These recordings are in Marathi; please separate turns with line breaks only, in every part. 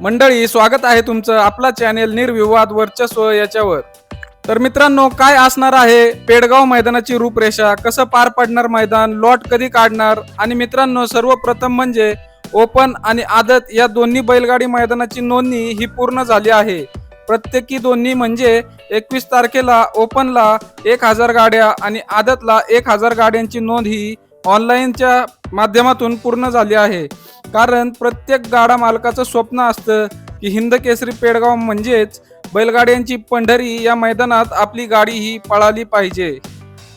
मंडळी स्वागत आहे तुमचं आपला चॅनेल निर्विवाद वर्चस्व याच्यावर. तर मित्रांनो काय असणार आहे? पेडगाव मैदानाची रूपरेषा कसं पार पडणार मैदान? लॉट कधी काढणार? आणि मित्रांनो सर्वप्रथम म्हणजे ओपन आणि आदत या दोन्ही बैलगाडी मैदानाची नोंदणी ही पूर्ण झाली आहे. प्रत्येकी दोन्ही म्हणजे एकवीस तारखेला ओपनला एक हजार गाड्या आणि आदतला एक हजार गाड्यांची नोंद ही ऑनलाईनच्या माध्यमातून पूर्ण झाली आहे. कारण प्रत्येक गाडा मालकाचं स्वप्न असतं की हिंद केसरी पेडगाव म्हणजेच बैलगाड्यांची पंढरी या मैदानात आपली गाडी ही पळाली पाहिजे.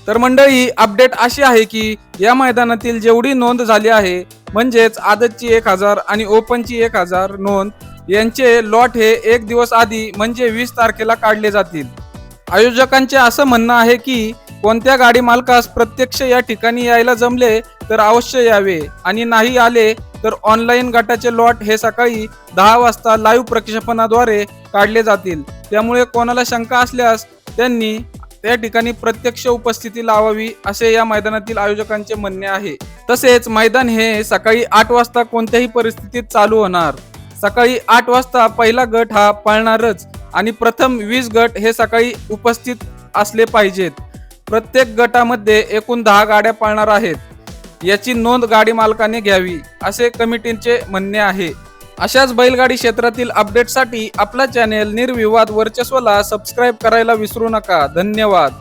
तर मंडळी अपडेट अशी आहे की या मैदानातील जेवढी नोंद झाली आहे म्हणजेच आदतची एक हजार आणि ओपनची एक हजार नोंद यांचे लॉट हे एक दिवस आधी म्हणजे वीस तारखेला काढले जातील. आयोजकांचे असं म्हणणं आहे की कोणत्या गाडी मालकास प्रत्यक्ष या ठिकाणी यायला जमले तर अवश्य यावे आणि नाही आले तर ऑनलाईन गटाचे लॉट हे सकाळी दहा वाजता लाईव्ह प्रक्षेपणाद्वारे काढले जातील. त्यामुळे कोणाला शंका असल्यास त्यांनी त्या ठिकाणी प्रत्यक्ष उपस्थिती लावावी असे या मैदानातील आयोजकांचे म्हणणे आहे. तसेच मैदान हे सकाळी आठ वाजता कोणत्याही परिस्थितीत चालू होणार. सकाळी आठ वाजता पहिला गट हा पळणारच आणि प्रथम वीस गट हे सकाळी उपस्थित असले पाहिजेत. प्रत्येक गटामध्ये एकूण दहा गाड्या पळणार आहेत. याची नोंद गाडी मालकाने घ्यावी असे कमिटींचे म्हणणे आहे. अशाच बैलगाडी क्षेत्रातील अपडेटसाठी आपला चॅनेल निर्विवाद वर्चस्वला सबस्क्राईब करायला विसरू नका. धन्यवाद.